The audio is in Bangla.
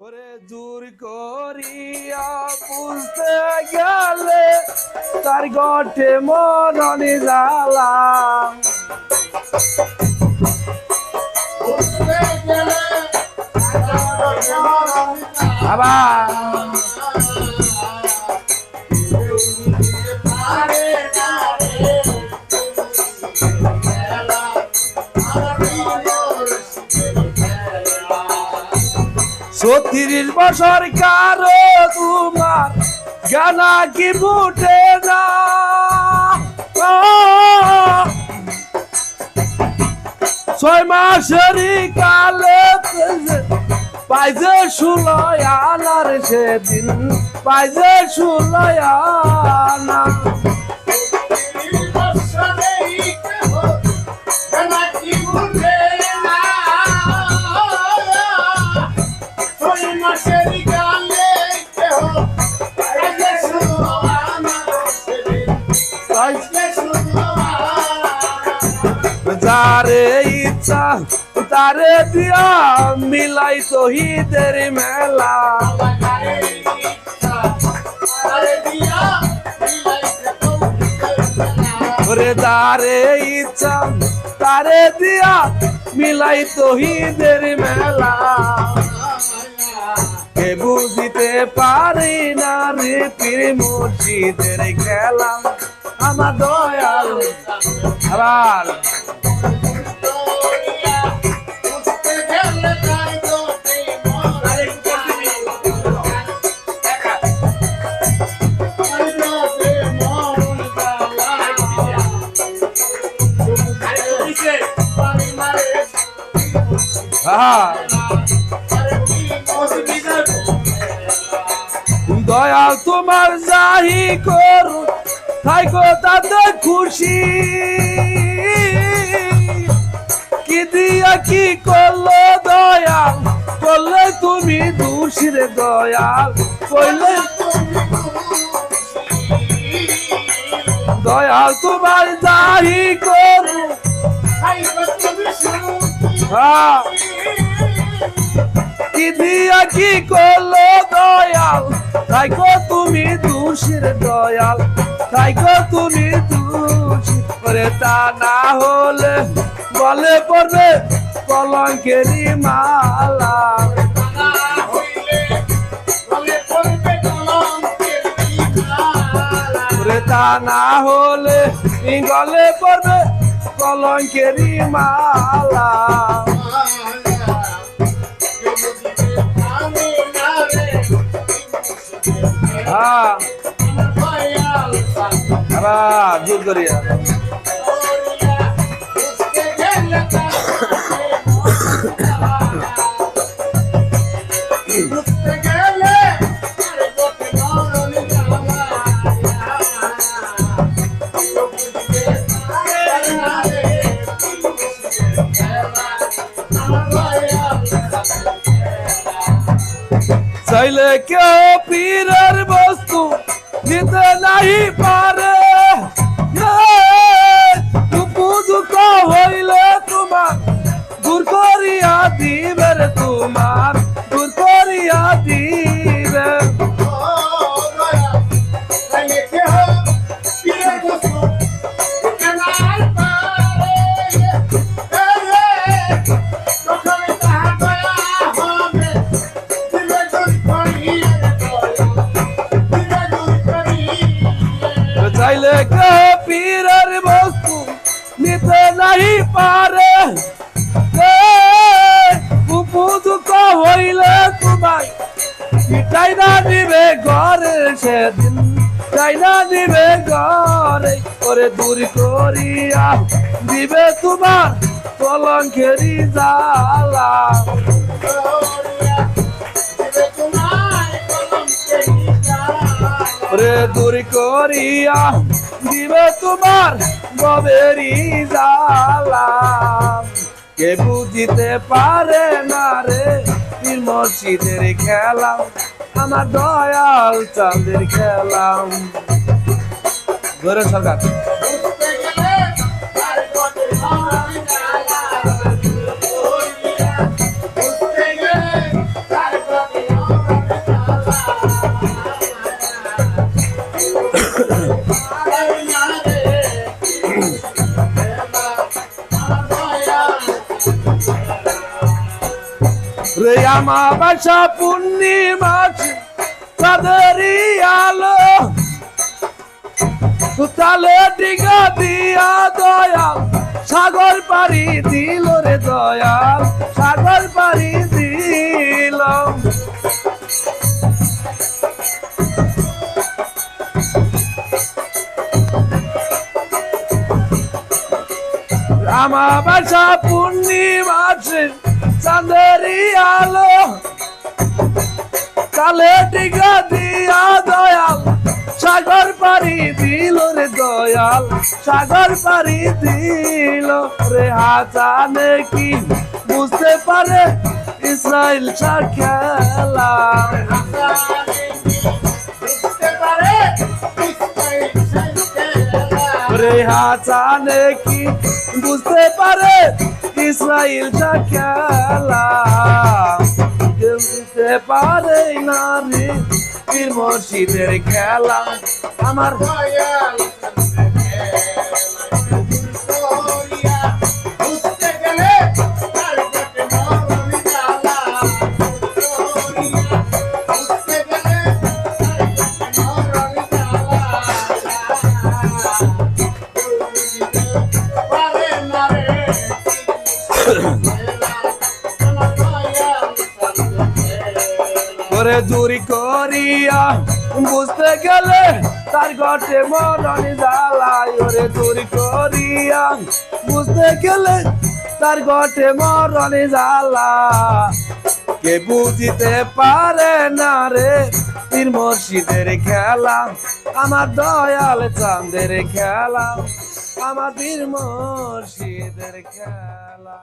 ওরে দূর করিয়া বুঝতে গেলে তার গঠে মরণে জ্বালা। আবার ছত্রিশ বছর কারও তোমার গানা কি ফুটে না? ছয় মাসেরই কালে পাইজে শুলয় আনার সেদিন, পাইজে শুলয় আনা যারে ইচ্ছা, তারে দিয়া মিলাই শহীদের মেলা। ওরে তারে ইচ্ছা, তারে দিয়া মিলাই শহীদের মেলা। কে বুঝিতে পারি না রে পীর মুর্শিদের খেলা। আমার দয়াল আবার দয়াল তোমার যাহি করু থাইকো তাতে খুশি। দিয়া কি করল দয়াল? করলে তুমি দোষীর দয়াল। কইলে দয়াল তোমার যাহি করু। হ্যাঁ। কি দিয়া কি করল দয়াল? তাই তুমি দোষীর দয়াল। তাই তুমি দোষী। করে তা না হলে বলে পড়বে কলঙ্কেরি মালা। তা না হলে গলে পড়বে কলঙ্কেরি মালা। হ্যাঁ। জোর করিয়া। চাইলে কেউ পীরের বস্তু দিতে নাহি পারে। চাইলে পীরের বস্তু নিতে নাই পারে। হইলে তোমার চাই না দিবে ঘরে সেদিন চাই না দিবে ঘরে। করে দূর করিয়া দিবে তোমার কলঙ্কেরি জ্বালা। রে দূর করিয়া দিবে তোমার গবেরি জালাম কে বুঝিতে পারে না রে মসজিদের খেলাম আমার দয়াল চাঁদের খেলাম ধরে সরকার। রে আমার বাসা পূর্ণিমা তাদেরই আলো। তালে টিকা দিয়া দয়াল, সাগর পারি দিল রে দয়াল, সাগর পারি দিল। আমার বাসা পূর্ণিমাছে চাঁদেরই আলো, কালে টিকা দিয়া দয়াল। সাগর পারি দিল রে দয়াল, সাগর পারি দিল রে হাজানে কি? বুঝতে পারে ইসরায়েল সা খেলা। রে হাজানে কি? বুঝতে পারে ইসরায়েল সা খেলা কেউ বুঝতে পারে না রে পীর মসজিদের খেলা। আমার দূরি করিয়া বুঝতে গেলে তার ঘটে মরণ জ্বালায়, ওরে চুরি করিয়া। বুঝতে গেলে তার ঘটে মরণ জ্বালা কে বুঝিতে পারে না রে পীর মসজিদের খেলা, আমার দয়াল চাঁদের খেলা, আমার পীর মসজিদের খেলা।